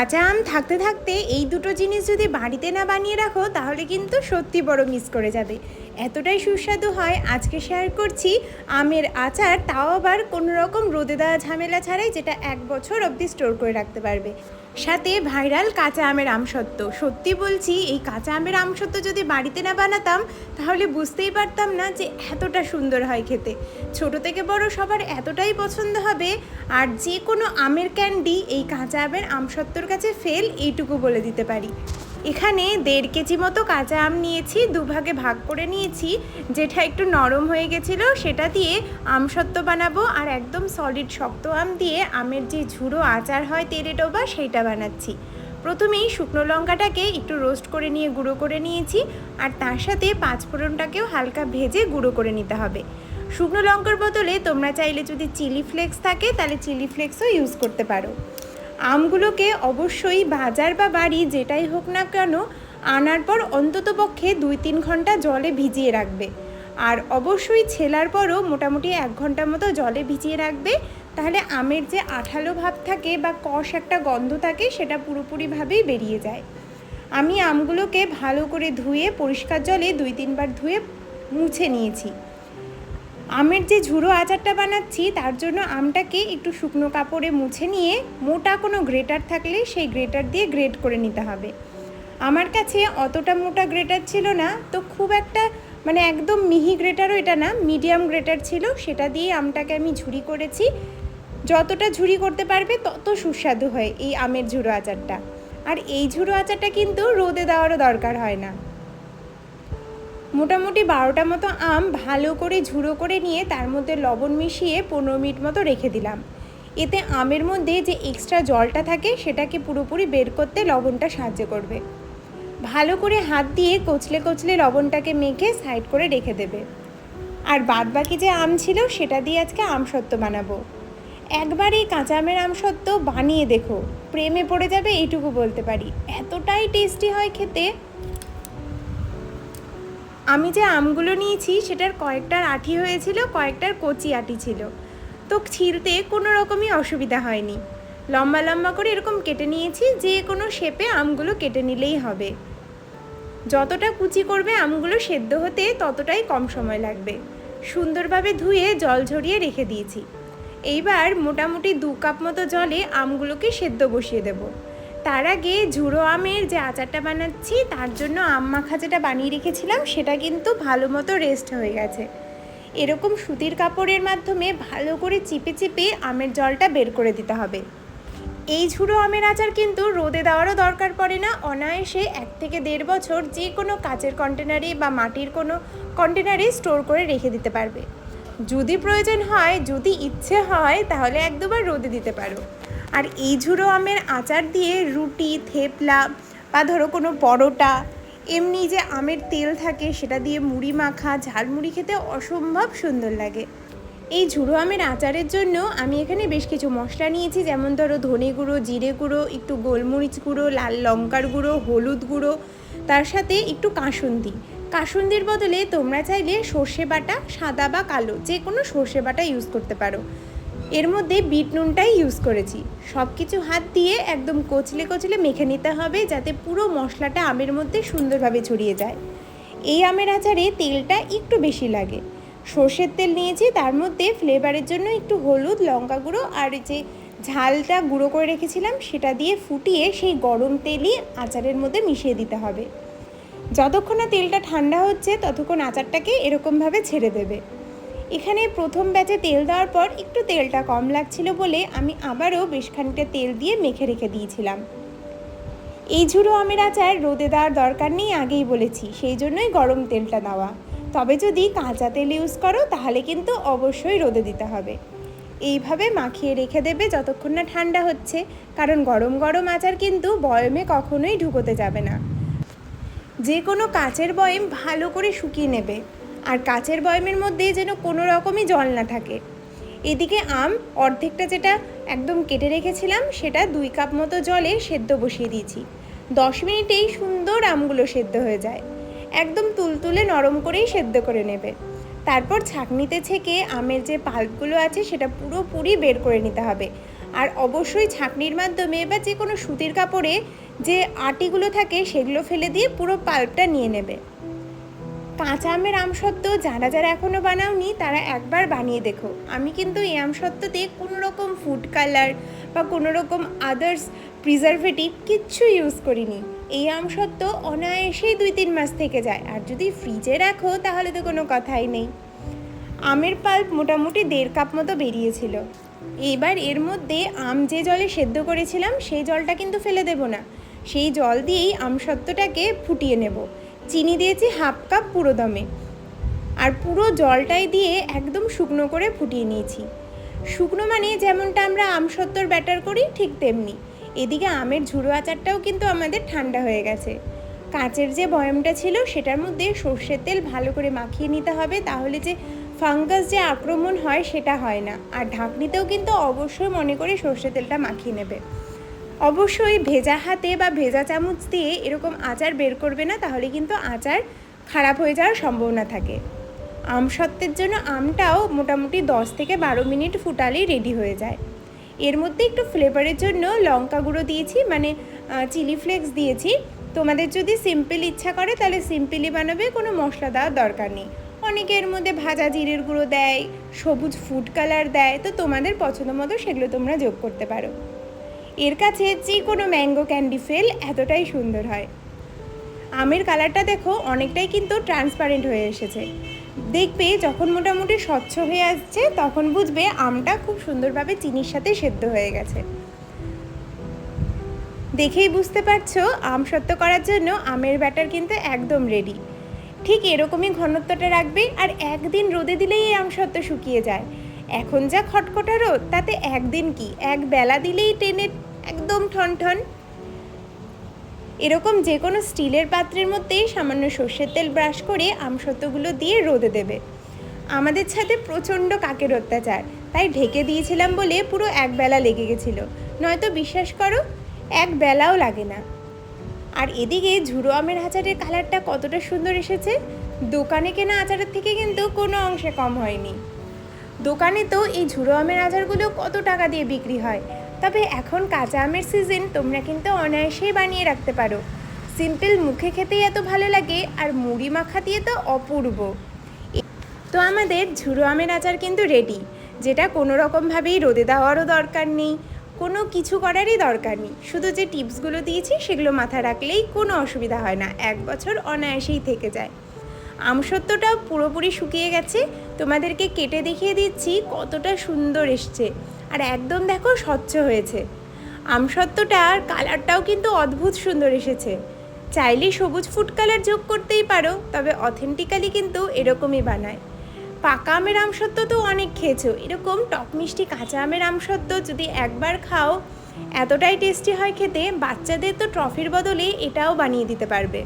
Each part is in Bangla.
কাঁচা আম থাকতে থাকতে এই দুটো জিনিস যদি বাড়িতে না বানিয়ে রাখো, তাহলে কিন্তু সত্যি বড় মিস করে যাবে। এতটাই সুস্বাদু হয় আজকে শেয়ার করছি আমের আচার, তাও আবার কোনো রকম রোদে দেওয়া ঝামেলা ছাড়াই যেটা এক বছর অবধি স্টোর করে রাখতে পারবে। সাথে ভাইরাল কাঁচা আমের আমসত্ত্ব। সত্যি বলছি, এই কাঁচা আমের আমসত্ত্ব যদি বাড়িতে না বানাতাম, তাহলে বুঝতেই পারতাম না যে এতটা সুন্দর হয় খেতে। ছোট থেকে বড় সবার এতটাই পছন্দ হবে, আর যে কোনো আমের ক্যান্ডি এই কাঁচা আমের আমসত্ত্বর কাছে ফেল, এইটুকু বলে দিতে পারি। এখানে দেড় কেজি মতো কাঁচা আম নিয়েছি, দুভাগে ভাগ করে নিয়েছি। যেটা একটু নরম হয়ে গেছিল, সেটা দিয়ে আমসত্ত্ব বানাবো আর একদম সলিড শক্ত আম দিয়ে আমের যে ঝুড়ো আচার হয় তেলে ডোবা, সেইটা বানাচ্ছি। প্রথমেই শুকনো লঙ্কাটাকে একটু রোস্ট করে নিয়ে গুঁড়ো করে নিয়েছি আর তার সাথে পাঁচফোড়নটাকেও হালকা ভেজে গুঁড়ো করে নিতে হবে। শুকনো লঙ্কার বদলে তোমরা চাইলে যদি চিলি ফ্লেক্স থাকে, তাহলে চিলি ফ্লেক্সও ইউজ করতে পারো। আমগুলোকে অবশ্যই বাজার বা বাড়ি যেটাই হোক না কেন আনার পর অন্ততপক্ষে দুই তিন ঘণ্টা জলে ভিজিয়ে রাখবে। আর অবশ্যই ছেলার পরও মোটামুটি এক ঘণ্টা মতো জলে ভিজিয়ে রাখবে। তাহলে আমের যে আঠালো ভাব থাকে বা কষ একটা গন্ধ থাকে সেটা পুরোপুরিভাবেই বেরিয়ে যায়। আমি আমগুলোকে ভালো করে ধুয়ে পরিষ্কার জলে দুই তিনবার ধুয়ে মুছে নিয়েছি। আমের যে ঝুড়ো আচারটা বানাচ্ছি, তার জন্য আমটাকে একটু শুকনো কাপড়ে মুছে নিয়ে মোটা কোনো গ্রেটার থাকলে সেই গ্রেটার দিয়ে গ্রেট করে নিতে হবে। আমার কাছে অতটা মোটা গ্রেটার ছিল না, তো খুব একটা মানে একদম মিহি গ্রেটারও এটা না, মিডিয়াম গ্রেটার ছিল, সেটা দিয়ে আমটাকে আমি ঝুড়ি করেছি। যতটা ঝুড়ি করতে পারবে তত সুস্বাদু হয় এই আমের ঝুড়ো আচারটা। আর এই ঝুড়ো আচারটা কিন্তু রোদে দেওয়ারও দরকার হয় না। মোটামুটি বারোটা মতো আম ভালো করে ঝুড়ো করে নিয়ে তার মধ্যে লবণ মিশিয়ে পনেরো মিনিট মতো রেখে দিলাম। এতে আমের মধ্যে যে এক্সট্রা জলটা থাকে সেটাকে পুরোপুরি বের করতে লবণটা সাহায্য করবে। ভালো করে হাত দিয়ে কচলে কচলে লবণটাকে মেখে সাইড করে রেখে দেবে। আর বাদ বাকি যে আম ছিল সেটা দিয়ে আজকে আমসত্ত্ব বানাবো। একবার এই কাঁচা আমের আমসত্ত্ব বানিয়ে দেখো। প্রেমে পড়ে যাবে এইটুকু বলতে পারি। এতটাই টেস্টি হয় খেতে। আমি যে আমগুলো নিয়েছি, সেটার কয়েকটার আঠি হয়েছিল, কয়েকটার কচি আটি ছিল। তো ছিলতে কোনো রকমই অসুবিধা হয়নি। লম্বা লম্বা করে এরকম কেটে নিয়েছি, যে কোনো শেপে আমগুলো কেটে নিলেই হবে। যতটা কুচি করবে আমগুলো সেদ্ধ হতে ততটাই কম সময় লাগবে। সুন্দরভাবে ধুয়ে জল ঝরিয়ে রেখে দিয়েছি। এইবার মোটামুটি দু কাপ মতো জলে আমগুলোকে সেদ্ধ বসিয়ে দেবো। তার আগে ঝুড়ো আমের যে আচারটা বানাচ্ছি, তার জন্য আম মাখা যেটা বানিয়ে রেখেছিলাম, সেটা কিন্তু ভালো মতো রেস্ট হয়ে গেছে। এরকম সুতির কাপড়ের মাধ্যমে ভালো করে চিপে চিপে আমের জলটা বের করে দিতে হবে। এই ঝুড়ো আমের আচার কিন্তু রোদে দেওয়ারও দরকার পড়ে না, অনায়াসে এক থেকে দেড় বছর যে কোনো কাচের কন্টেনারে বা মাটির কোনো কন্টেনারে স্টোর করে রেখে দিতে পারবে। যদি প্রয়োজন হয়, যদি ইচ্ছে হয়, তাহলে এক দুবার রোদে দিতে পারো। আর এই ঝুড়ো আমের আচার দিয়ে রুটি, থেপলা বা ধরো কোনো পরোটা, এমনি যে আমের তেল থাকে সেটা দিয়ে মুড়ি মাখা, ঝালমুড়ি খেতে অসম্ভব সুন্দর লাগে। এই ঝুড়ো আমের আচারের জন্য আমি এখানে বেশ কিছু মশলা নিয়েছি, যেমন ধরো ধনে গুঁড়ো, জিরে গুঁড়ো, একটু গোলমরিচ গুঁড়ো, লাল লঙ্কার গুঁড়ো, হলুদ গুঁড়ো, তার সাথে একটু কাসুন্দি। কাসুন্দির বদলে তোমরা চাইলে সর্ষে বাটা, সাদা বা কালো যে কোনো সর্ষে বাটা ইউজ করতে পারো। এর মধ্যে বিট নুনটাই ইউজ করেছি। সব কিছু হাত দিয়ে একদম কচলে কচলে মেখে নিতে হবে যাতে পুরো মশলাটা আমের মধ্যে সুন্দরভাবে ছড়িয়ে যায়। এই আমের আচারে তেলটা একটু বেশি লাগে। সর্ষের তেল নিয়েছি, তার মধ্যে ফ্লেভারের জন্য একটু হলুদ, লঙ্কা গুঁড়ো আর যে ঝালটা গুঁড়ো করে রেখেছিলাম সেটা দিয়ে ফুটিয়ে সেই গরম তেলই আচারের মধ্যে মিশিয়ে দিতে হবে। যতক্ষণ না তেলটা ঠান্ডা হচ্ছে, ততক্ষণ আচারটাকে এরকমভাবে ছেড়ে দেবে। এখানে প্রথম ব্যাচে তেল দেওয়ার পর একটু তেলটা কম লাগছিল বলে আমি আবারও বেশ খানিকটা তেল দিয়ে মেখে রেখে দিয়েছিলাম। এই ঝুড়ো আমের আচার রোদে দেওয়ার দরকার নেই আগেই বলেছি, সেই জন্যই গরম তেলটা দেওয়া। তবে যদি কাঁচা তেল ইউজ করো, তাহলে কিন্তু অবশ্যই রোদে দিতে হবে। এইভাবে মাখিয়ে রেখে দেবে যতক্ষণ না ঠান্ডা হচ্ছে, কারণ গরম গরম আচার কিন্তু বয়মে কখনোই ঢুকোতে যাবে না। যে কোনো কাচের বয়ম ভালো করে শুকিয়ে নেবে। আর কাচের বয়মের মধ্যে যেন কোনো রকমই জল না থাকে। এদিকে আম অর্ধেকটা যেটা একদম কেটে রেখেছিলাম, সেটা দুই কাপ মতো জলে সেদ্ধ বসিয়ে দিয়েছি। দশ মিনিটেই সুন্দর আমগুলো সেদ্ধ হয়ে যায়। একদম তুলতুলে নরম করেই সেদ্ধ করে নেবে। তারপর ছাঁকনিতে ছেঁকে আমের যে পাল্পগুলো আছে, সেটা পুরোপুরি বের করে নিতে হবে। আর অবশ্যই ছাঁকনির মাধ্যমে বা যে কোনো সুতির কাপড়ে যে আটিগুলো থাকে, সেগুলো ফেলে দিয়ে পুরো পাল্পটা নিয়ে নেবে। কাঁচা আমের আমসত্ত্ব যারা যারা এখনও বানাওনি, তারা একবার বানিয়ে দেখো। আমি কিন্তু এই আমসত্ত্বতে কোনো রকম ফুড কালার বা কোনো রকম আদার্স প্রিজারভেটিভ কিচ্ছু ইউজ করিনি। এই আমসত্ত্ব অনায়াসেই দুই তিন মাস থেকে যায়। আর যদি ফ্রিজে রাখো, তাহলে তো কোনো কথাই নেই। আমের পাল্প মোটামুটি দেড় কাপ মতো বেরিয়েছিল। এবার এর মধ্যে আম যে জলে সেদ্ধ করেছিলাম, সেই জলটা কিন্তু ফেলে দেব না। সেই জল দিয়েই আমসত্ত্বটাকে ফুটিয়ে নেব। চিনি দিয়েছি হাফ কাপ পুরো দমে। আর পুরো জলটাই দিয়ে একদম শুকনো করে ফুটিয়ে নিয়েছি। শুকনো মানে যেমনটা আমরা আমসত্ত্বর ব্যাটার করি, ঠিক তেমনি। এদিকে আমের ঝুড়ো আচারটাও কিন্তু আমাদের ঠান্ডা হয়ে গেছে। কাঁচের যে বয়ামটা ছিল, সেটার মধ্যে সর্ষের তেল ভালো করে মাখিয়ে নিতে হবে, তাহলে যে ফাঙ্গাস যে আক্রমণ হয়, সেটা হয় না। আর ঢাকনিতেও কিন্তু অবশ্যই মনে করে সর্ষের তেলটা মাখিয়ে নেবে। অবশ্যই ভেজা হাতে বা ভেজা চামচ দিয়ে এরকম আচার বের করবে না, তাহলে কিন্তু আচার খারাপ হয়ে যাওয়ার সম্ভাবনা থাকে। আম সত্ত্বের জন্য আমটাও মোটামুটি দশ থেকে বারো মিনিট ফুটালেই রেডি হয়ে যায়। এর মধ্যে একটু ফ্লেভারের জন্য লঙ্কা গুঁড়ো দিয়েছি মানে চিলি ফ্লেক্স দিয়েছি। তোমাদের যদি সিম্পল ইচ্ছা করে, তাহলে সিম্পলি বানাবে, কোনো মশলা দেওয়ার দরকার নেই। অনেকে এর মধ্যে ভাজা জিরের গুঁড়ো দেয়, সবুজ ফুড কালার দেয়, তো তোমাদের পছন্দ মতো সেগুলো তোমরা যোগ করতে পারো। এর কাছে যে কোনো ম্যাঙ্গো ক্যান্ডি ফেল এতটাই সুন্দর হয়। আমের কালারটা দেখো অনেকটাই কিন্তু ট্রান্সপারেন্ট হয়ে এসেছে। দেখবে যখন মোটামুটি স্বচ্ছ হয়ে আসছে, তখন বুঝবে আমটা খুব সুন্দরভাবে চিনির সাথে সেদ্ধ হয়ে গেছে। দেখেই বুঝতে পারছ, আম সত্য করার জন্য আমের ব্যাটার কিন্তু একদম রেডি ঠিক এরকমই ঘনত্বটা রাখবে আর একদিন রোদে দিলেই এই আম সত্য শুকিয়ে যায়। এখন যা খটখটা রোদ, তাতে একদিন কি? এক বেলা দিলেই টেনে একদম ঠন ঠন। এরকম যে কোনো স্টিলের পাত্রের মধ্যেই সামান্য সর্ষের তেল ব্রাশ করে আমসত্ত্বগুলো দিয়ে রোদে দেবে। আমাদের ছাদে প্রচণ্ড কাকের অত্যাচার। তাই ঢেকে দিয়েছিলাম বলে পুরো এক বেলা লেগে গেছিল। নয়তো বিশ্বাস করো, এক বেলাও লাগে না। আর এদিকে ঝুড়ো আমের আচারের কালারটা কতটা সুন্দর এসেছে। দোকানে কেনা আচারের থেকে কিন্তু কোনো অংশে কম হয়নি। দোকানে তো এই ঝুড়ো আমের আচারগুলো কত টাকা দিয়ে বিক্রি হয়। তবে এখন কাঁচা আমের সিজন তোমরা কিন্তু অনায়াসেই বানিয়ে রাখতে পারো। সিম্পল মুখে খেতেই এত ভালো লাগে, আর মুড়ি মাখা দিয়ে তো অপূর্ব। তো আমাদের ঝুড়ো আমের আচার কিন্তু রেডি যেটা কোনো রকমভাবেই রোদে দেওয়ারও দরকার নেই, কোনো কিছু করারই দরকার নেই। শুধু যে টিপসগুলো দিয়েছি, সেগুলো মাথায় রাখলেই কোনো অসুবিধা হয় না, এক বছর অনায়াসেই থেকে যায়। আমসত্ত্বটাও পুরোপুরি শুকিয়ে গেছে, তোমাদেরকে কেটে দেখিয়ে দিচ্ছি কতটা সুন্দর এসছে। আর একদম দেখো স্বচ্ছ হয়েছে। আমসত্ত্বটার কালারটাও কিন্তু অদ্ভুত সুন্দর এসেছে। চাইলে সবুজ ফুড কালার যোগ করতেই পারো, তবে অথেন্টিক্যালি কিন্তু এরকমই বানায়। পাকা আমের আমসত্ত্ব তো অনেক খেয়েছো, এরকম টক মিষ্টি কাঁচা আমের আমসত্ত্ব যদি একবার খাও, এতটাই টেস্টি হয় খেতে, বাচ্চাদের তো ট্রফির বদলে এটাও বানিয়ে দিতে পারবে।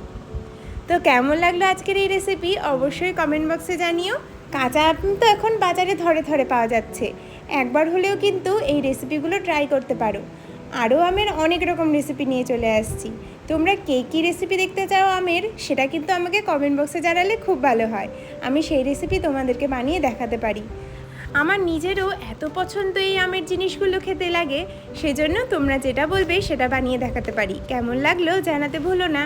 তো কেমন লাগল আজকের এই রেসিপি অবশ্যই কমেন্ট বক্সে জানিও। কাঁচা আম তো এখন বাজারে ধরে ধরে পাওয়া যাচ্ছে। একবার হলেও কিন্তু এই রেসিপিগুলো ট্রাই করতে পারো। আরও আমের অনেক রকম রেসিপি নিয়ে চলে আসছি। তোমরা কে কী রেসিপি দেখতে চাও আমের, সেটা কিন্তু আমাকে কমেন্ট বক্সে জানালে খুব ভালো হয়। আমি সেই রেসিপি তোমাদেরকে বানিয়ে দেখাতে পারি। আমার নিজেরও এত পছন্দ এই আমের জিনিসগুলো খেতে লাগে, সেজন্য তোমরা যেটা বলবে সেটা বানিয়ে দেখাতে পারি। কেমন লাগল জানাতে ভুলো না।